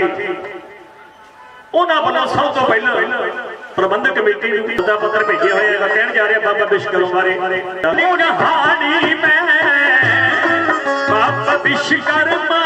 ਸਾਥੀ ਉਹਨਾਂ ਵੱਲੋਂ ਸਭ ਤੋਂ ਪਹਿਲਾਂ ਪ੍ਰਬੰਧਕ ਕਮੇਟੀ ਨੂੰ ਦਾ ਪੱਤਰ ਭੇਜਿਆ ਹੋਇਆ ਹੈ ਕਹਿਣ ਜਾ ਰਿਹਾ ਬਾਬਾ ਵਿਸ਼ਕਰਮ ਬਾਰੇ। ਨਿਉ ਜਹਾਨੀ ਮੈਂ, ਬਾਬਾ ਵਿਸ਼ਕਰਮਾ।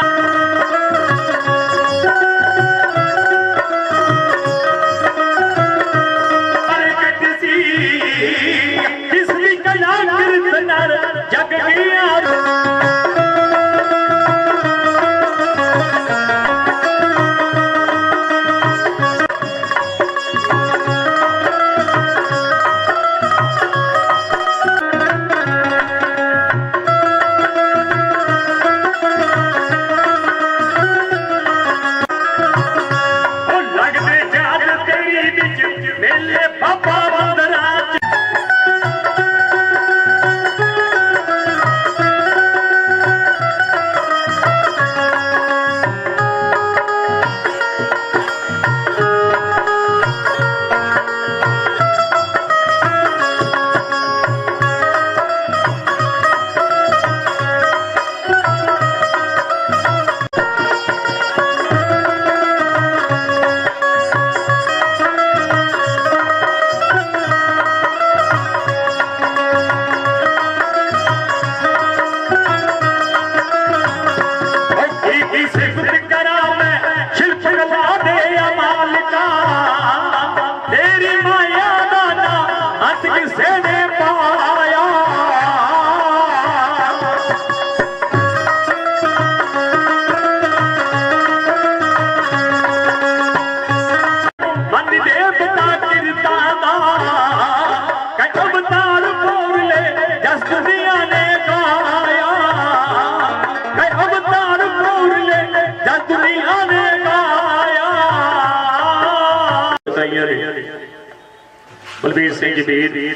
ਸਿੰਘ ਜੀ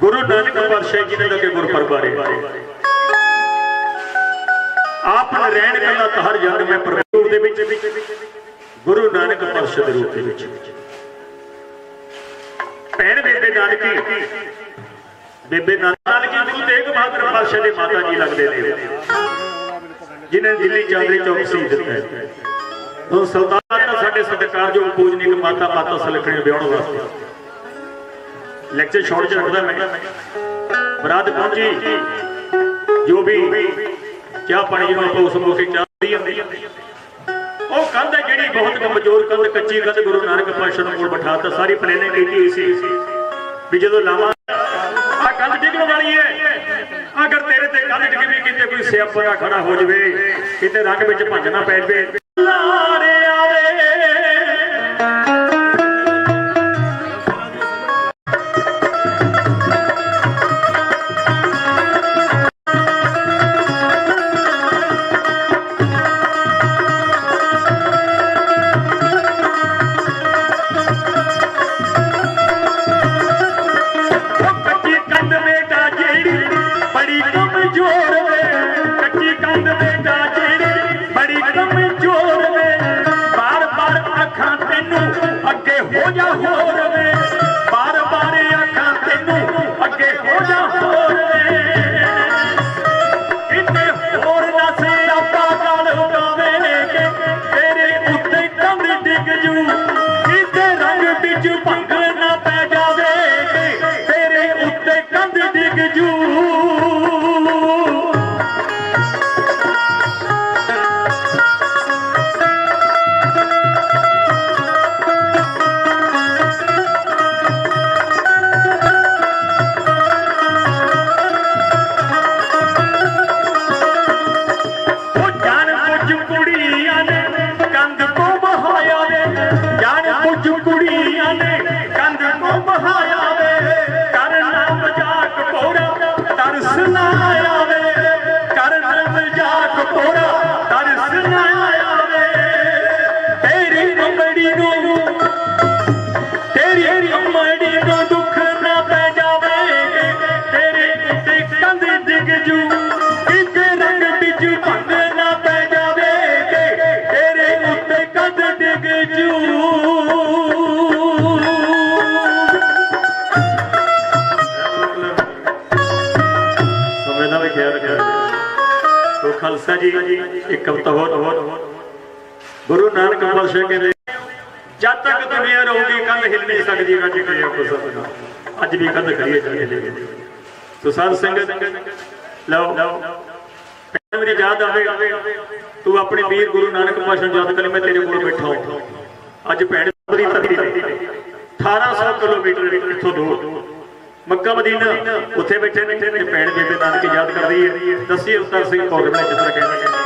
ਗੁਰੂ ਨਾਨਕ ਪਾਤਸ਼ਾਹ ਜੀ ਨੇ ਲੱਗੇ ਗੁਰਪੁਰਬ ਬਾਰੇ। ਆਪ ਨਰੈਣ ਕੱਲਾ ਤਹਰ ਜੰਗ ਮੈਂ ਪ੍ਰਭੂ ਦੇ ਵਿੱਚ ਗੁਰੂ ਨਾਨਕ ਪਾਤਸ਼ਾਹ ਦੇ ਰੂਪ ਦੇ ਵਿੱਚ। ਭੈਣ ਬੇਬੇ ਨਾਨਕੀ। ਬੇਬੇ ਨਾਨਕੀ ਗੁਰੂ ਤੇਗ ਬਹਾਦਰ ਪਾਤਸ਼ਾਹ ਦੇ ਮਾਤਾ ਜੀ ਲੱਗਦੇ ਨੇ। ਜਿਨ੍ਹਾਂ ਦਿੱਲੀ ਚਾਦਰੇ ਚੌਕ ਸੀ ਦਿੱਤਾ। ਉਹ ਸਰਦਾਰ ਦਾ ਸਾਡੇ ਸਤਿਕਾਰਯੋਗ ਪੂਜਨੀਕ ਮਾਤਾ ਮਾਤਾ ਸਲਖਣੀ ਵਿਆਹਣ ਵਾਸਤੇ। ਲੈਕਚਰ ਛੋੜ ਚ ਰੱਖਦਾ ਮੈਂ। ਬਰਾਤ ਪਹੁੰਚੀ। ਜੋ ਵੀ ਚਾਹ ਪਾਣੀ ਜਿਹਨੂੰ ਆਪਾਂ ਉਸ ਮੌਕੇ ਚਾਹ ਪੀ ਜਾਂਦੀ ਉਹ ਕੰਧ ਜਿਹੜੀ ਬਹੁਤ ਕਮਜ਼ੋਰ ਕੰਧ, ਕੱਚੀ ਕੰਧ, ਗੁਰੂ ਨਾਨਕ ਪਾਤਸ਼ਾਹ ਨੂੰ ਕੋਲ ਬਿਠਾਤਾ। ਸਾਰੀ ਪਲੇਨੇ ਕੀਤੀ ਹੋਈ ਸੀ। ਵੀ ਜਦੋਂ ਲਾਵਾਂ ਆ ਕੰਧ ਡਿੱਗਣ ਵਾਲੀ ਹੈ। ਅਗਰ ਤੇਰੇ ਤੇ ਕੰਧ ਡਿੱਗ ਵੀ ਕਿਤੇ ਕੋਈ ਸਿਆਪਾ ਖੜਾ ਹੋ ਜਵੇ, ਕਿਤੇ ਰੰਗ ਵਿੱਚ ਭੰਜਣਾ ਪੈ ਜਵੇ। ਖਾਲਸਾ ਜੀ, ਇੱਕ ਹਫ਼ਤਾ ਹੋਰ ਗੁਰੂ ਨਾਨਕ ਪਾਤਸ਼ਾਹ ਕਹਿੰਦੇ ਜਦ ਤੱਕ ਦੁਨੀਆ ਰਹੂਗੀ, ਕੰਧ ਹਿੱਲ ਨਹੀਂ ਸਕਦੀ ਗੱਜ ਕੇ ਕੋ ਸਤਨਾ ਅੱਜ ਵੀ ਕੰਧ ਖੜੀ ਹੈ ਜੀ ਸੋ ਸਾਧ ਸੰਗਤ, ਲਓ। ਮੇਰੀ ਯਾਦ ਆਵੇ, ਤੂੰ ਆਪਣੇ ਵੀਰ ਗੁਰੂ ਨਾਨਕ ਪਾਤਸ਼ਾਹ ਨੂੰ ਯਾਦ ਕਰ ਮੈਂ ਤੇਰੇ ਕੋਲ ਬੈਠਾ ਹਾਂ। ਅੱਜ ਭੈਣ ਬੜੀ ਧਰਤੀ 1800 ਕਿਲੋਮੀਟਰ ਮੱਕਾ ਮਦੀਨਾ, ਉੱਥੇ ਬੈਠੇ ਨੇ ਤੇ ਭੈਣ ਬੇਬੇ ਨਾਨਕ ਯਾਦ ਕਰਦੀ ਹੈ। ਦੱਸੀ ਉਸਤਾਦ ਸਿੰਘ ਭੋਗੜ ਨੇ ਕਿਸ ਤਰ੍ਹਾਂ ਕਹਿੰਦੇ ਨੇ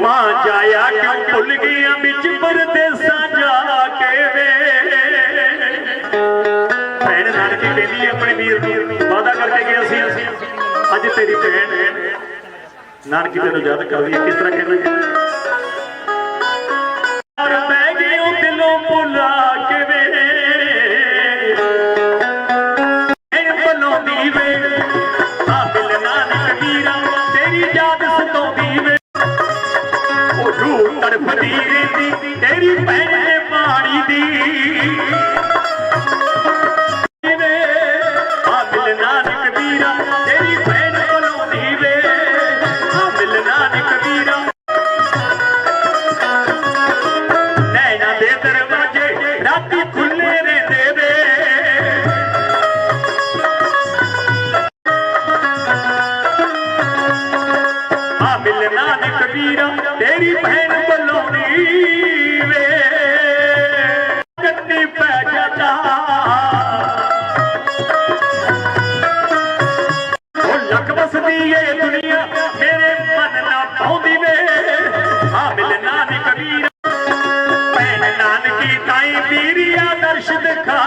ਮਾਂ ਜਾਇਆ ਕਿਉਂ ਭੁੱਲ ਗਈਆਂ ਵਿੱਚ ਪਰਦੇਸਾਂ ਜਾ ਕੇ ਵੇ? ਭੈਣ ਨਾਨਕੀ ਕਹਿੰਦੀ ਹੈ, ਆਪਣੇ ਵੀਰ ਨੂੰ ਵਾਦਾ ਕਰਕੇ ਗਿਆ ਸੀ। ਅਸੀਂ ਅੱਜ ਤੇਰੀ ਭੈਣ ਨਾਨਕੀ ਤੈਨੂੰ ਯਾਦ ਕਰਦੀ ਹੈ, ਕਿਸ ਤਰ੍ਹਾਂ ਕਹਿੰਦੀ ਆ ਮਿਲ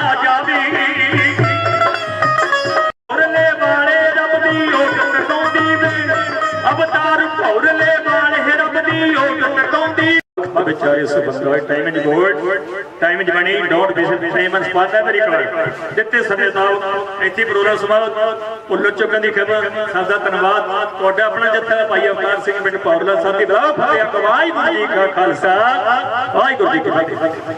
ਟਕਾਉਂਦੀ ਵਿਚਾਰੇ ਸੁਬੰਦਾ time in god time in money dot visit time and spot every colour ਦਿੱਤੇ ਸਮੇਂ ਦਾ ਇੱਥੇ ਪ੍ਰੋਗਰਾਮ ਸਮਾਪਤ। ਉੱਲੋ ਚੁੱਕਣ ਦੀ ਖਬਰ। ਸਭ ਦਾ ਧੰਨਵਾਦ। ਤੁਹਾਡਾ ਆਪਣਾ ਜੱਥਾ ਭਾਈ ਅਵਤਾਰ ਸਿੰਘ ਪਿੰਡ ਪੌਰਲਾ ਸਾਹਿਬ ਦੀ ਬਲਾ ਫਤਿਹ ਵਾਹਿਗੁਰੂ ਜੀ ਕਾ ਖਾਲਸਾ। ਵਾਹਿਗੁਰੂ ਜੀ ਕੀ ਫਤਿਹ।